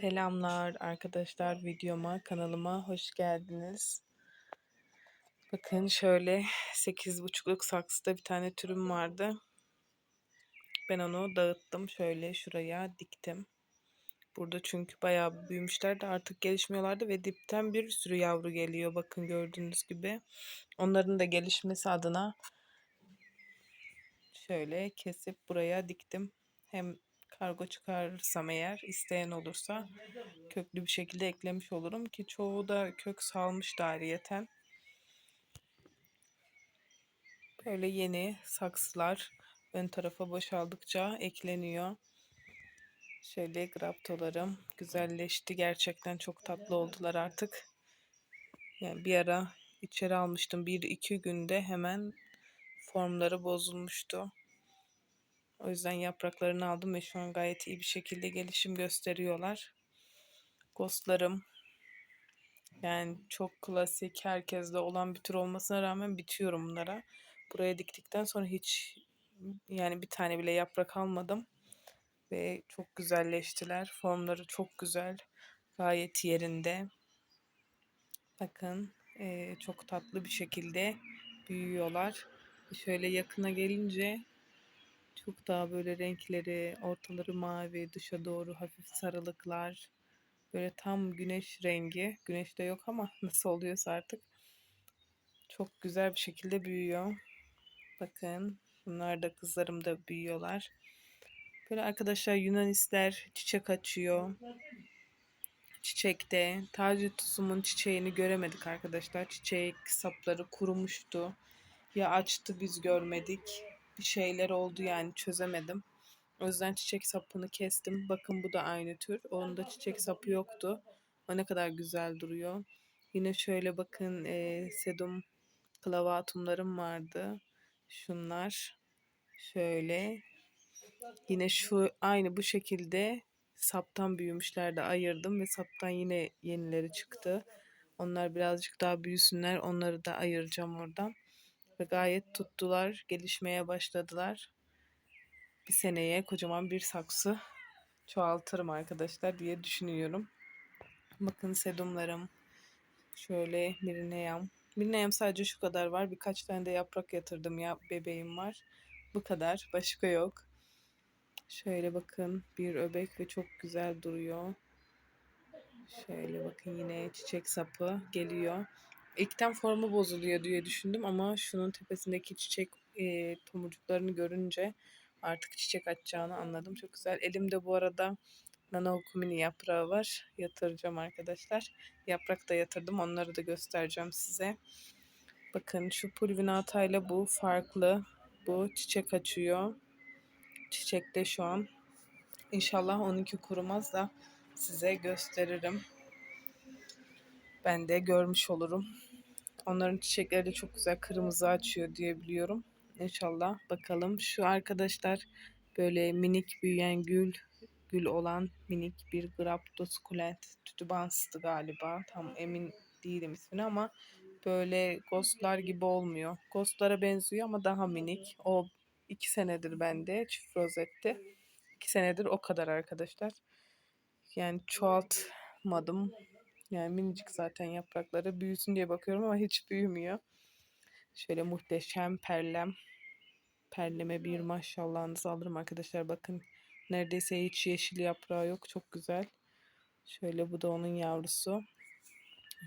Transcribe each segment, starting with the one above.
Selamlar arkadaşlar videoma kanalıma hoş geldiniz. Bakın şöyle 8,5'luk saksıda bir tane türüm vardı. Ben onu dağıttım şöyle şuraya diktim. Burada çünkü bayağı büyümüşlerdi artık gelişmiyorlardı ve dipten bir sürü yavru geliyor bakın gördüğünüz gibi. Onların da gelişmesi adına şöyle kesip buraya diktim. Hem kargo çıkarırsam eğer isteyen olursa köklü bir şekilde eklemiş olurum ki çoğu da kök salmış ayrıyeten. Böyle yeni saksılar ön tarafa boşaldıkça ekleniyor. Şöyle graptolarım güzelleşti. Gerçekten çok tatlı oldular artık. Yani bir ara içeri almıştım. Bir iki günde hemen formları bozulmuştu. O yüzden yapraklarını aldım ve şu an gayet iyi bir şekilde gelişim gösteriyorlar. Ghostlarım yani çok klasik herkeste olan bir tür olmasına rağmen bitiyorum bunlara. Buraya diktikten sonra hiç yani bir tane bile yaprak almadım. Ve çok güzelleştiler. Formları çok güzel. Gayet yerinde. Bakın e, çok tatlı bir şekilde büyüyorlar. Şöyle yakına gelince çok daha böyle renkleri, ortaları mavi, dışa doğru hafif sarılıklar. Böyle tam güneş rengi. Güneş de yok ama nasıl oluyorsa artık. Çok güzel bir şekilde büyüyor. Bakın bunlar da kızlarım da büyüyorlar. Böyle arkadaşlar Yunanisler çiçek açıyor. Çiçekte taci tusumun çiçeğini göremedik arkadaşlar. Çiçek sapları kurumuştu. Ya açtı biz görmedik bir şeyler oldu yani çözemedim. O yüzden çiçek sapını kestim. Bakın bu da aynı tür. Onun da çiçek sapı yoktu. O ne kadar güzel duruyor. Yine şöyle bakın e, sedum klavatumlarım vardı. Şunlar. Şöyle. Yine şu aynı bu şekilde saptan büyümüşler ayırdım ve saptan yine yenileri çıktı. Onlar birazcık daha büyüsünler. Onları da ayıracağım oradan ve gayet tuttular, gelişmeye başladılar. Bir seneye kocaman bir saksı çoğaltırım arkadaşlar diye düşünüyorum. Bakın sedumlarım. Şöyle mirineyam. Mirineyam sadece şu kadar var. Birkaç tane de yaprak yatırdım ya bebeğim var. Bu kadar. Başka yok. Şöyle bakın bir öbek ve çok güzel duruyor. Şöyle bakın yine çiçek sapı geliyor ilkten formu bozuluyor diye düşündüm ama şunun tepesindeki çiçek e, tomurcuklarını görünce artık çiçek açacağını anladım. Çok güzel. Elimde bu arada nano kumini yaprağı var. Yatıracağım arkadaşlar. Yaprak da yatırdım. Onları da göstereceğim size. Bakın şu pulvinata ile bu farklı. Bu çiçek açıyor. Çiçekte şu an. İnşallah onunki kurumaz da size gösteririm. Ben de görmüş olurum. Onların çiçekleri de çok güzel kırmızı açıyor diye biliyorum. İnşallah bakalım. Şu arkadaşlar böyle minik büyüyen gül gül olan minik bir Graptosculent tütübansıdı galiba. Tam emin değilim ismini ama böyle ghostlar gibi olmuyor. Ghostlara benziyor ama daha minik. O iki senedir bende çift rozette. İki senedir o kadar arkadaşlar. Yani çoğaltmadım. Yani minicik zaten yaprakları büyüsün diye bakıyorum ama hiç büyümüyor. Şöyle muhteşem perlem. Perleme bir maşallahınızı alırım arkadaşlar. Bakın neredeyse hiç yeşil yaprağı yok. Çok güzel. Şöyle bu da onun yavrusu.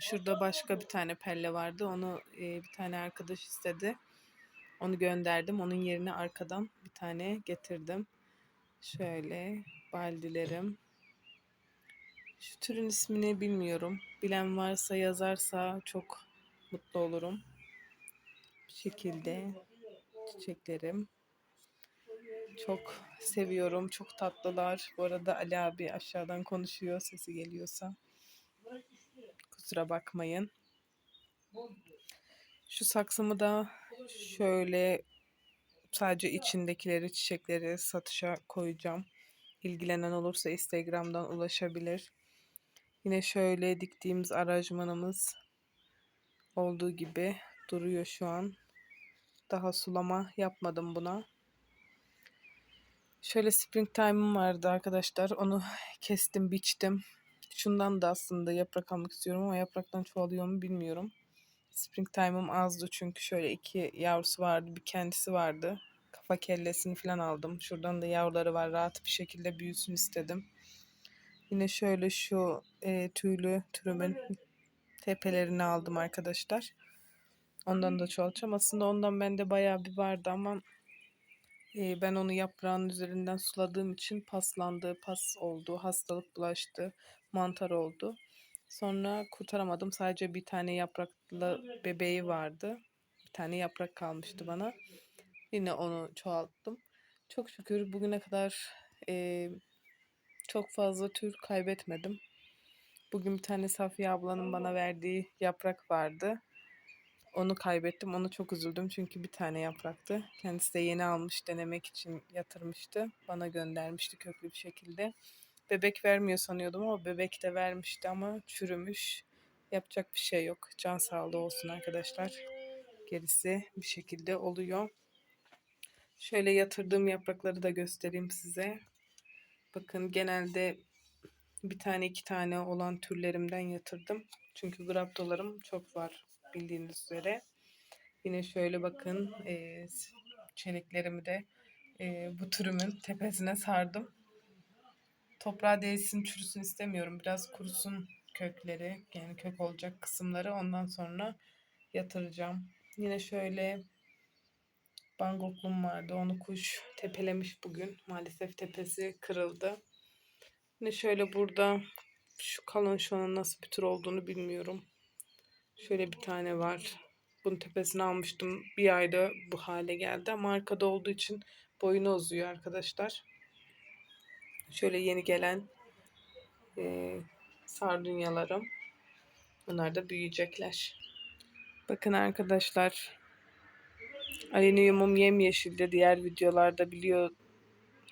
Şurada başka bir tane pelle vardı. Onu e, bir tane arkadaş istedi. Onu gönderdim. Onun yerine arkadan bir tane getirdim. Şöyle baldilerim. Şu türün ismini bilmiyorum. Bilen varsa yazarsa çok mutlu olurum. Bir şekilde çiçeklerim. Çok seviyorum. Çok tatlılar. Bu arada Ali abi aşağıdan konuşuyor. Sesi geliyorsa. Kusura bakmayın. Şu saksımı da şöyle sadece içindekileri, çiçekleri satışa koyacağım. İlgilenen olursa Instagram'dan ulaşabilir. Yine şöyle diktiğimiz aracmanımız olduğu gibi duruyor şu an. Daha sulama yapmadım buna. Şöyle spring time'ım vardı arkadaşlar. Onu kestim, biçtim. Şundan da aslında yaprak almak istiyorum ama yapraktan çoğalıyor mu bilmiyorum. Spring time'ım azdı çünkü şöyle iki yavrusu vardı, bir kendisi vardı. Kafa kellesini falan aldım. Şuradan da yavruları var. Rahat bir şekilde büyüsün istedim. Yine şöyle şu e, tüylü türümün tepelerini aldım arkadaşlar. Ondan da çoğaltacağım. Aslında ondan bende bayağı bir vardı ama e, ben onu yaprağın üzerinden suladığım için paslandı, pas oldu, hastalık bulaştı, mantar oldu. Sonra kurtaramadım. Sadece bir tane yapraklı bebeği vardı. Bir tane yaprak kalmıştı bana. Yine onu çoğalttım. Çok şükür bugüne kadar e, çok fazla tür kaybetmedim. Bugün bir tane Safiye ablanın bana verdiği yaprak vardı. Onu kaybettim. Onu çok üzüldüm çünkü bir tane yapraktı. Kendisi de yeni almış denemek için yatırmıştı. Bana göndermişti köklü bir şekilde. Bebek vermiyor sanıyordum ama bebek de vermişti ama çürümüş. Yapacak bir şey yok. Can sağlığı olsun arkadaşlar. Gerisi bir şekilde oluyor. Şöyle yatırdığım yaprakları da göstereyim size. Bakın genelde bir tane iki tane olan türlerimden yatırdım. Çünkü graptolarım çok var bildiğiniz üzere. Yine şöyle bakın e, çeliklerimi de e, bu türümün tepesine sardım. Toprağa değsin çürüsün istemiyorum. Biraz kurusun kökleri yani kök olacak kısımları ondan sonra yatıracağım. Yine şöyle bangoklum vardı. Onu kuş tepelemiş bugün. Maalesef tepesi kırıldı. Yine şöyle burada şu kalın şunun nasıl bir tür olduğunu bilmiyorum. Şöyle bir tane var. Bunun tepesini almıştım. Bir ayda bu hale geldi ama arkada olduğu için boyunu uzuyor arkadaşlar. Şöyle yeni gelen e, sardunyalarım. Bunlar da büyüyecekler. Bakın arkadaşlar. Alüminyumum yemyeşildi. Diğer videolarda biliyor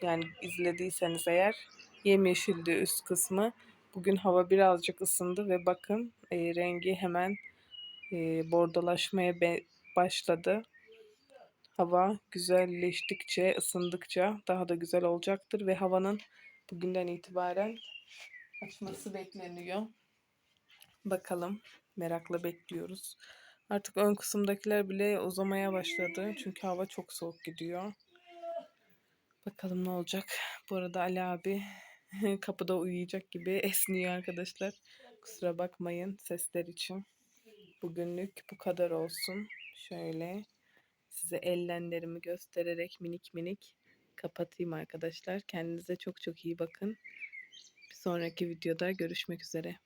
yani izlediyseniz eğer yemyeşildi üst kısmı. Bugün hava birazcık ısındı ve bakın e, rengi hemen e, bordolaşmaya başladı. Hava güzelleştikçe, ısındıkça daha da güzel olacaktır ve havanın bugünden itibaren açması bekleniyor. Bakalım, merakla bekliyoruz. Artık ön kısımdakiler bile uzamaya başladı. Çünkü hava çok soğuk gidiyor. Bakalım ne olacak. Bu arada Ali abi kapıda uyuyacak gibi esniyor arkadaşlar. Kusura bakmayın sesler için. Bugünlük bu kadar olsun. Şöyle size ellenlerimi göstererek minik minik kapatayım arkadaşlar. Kendinize çok çok iyi bakın. Bir sonraki videoda görüşmek üzere.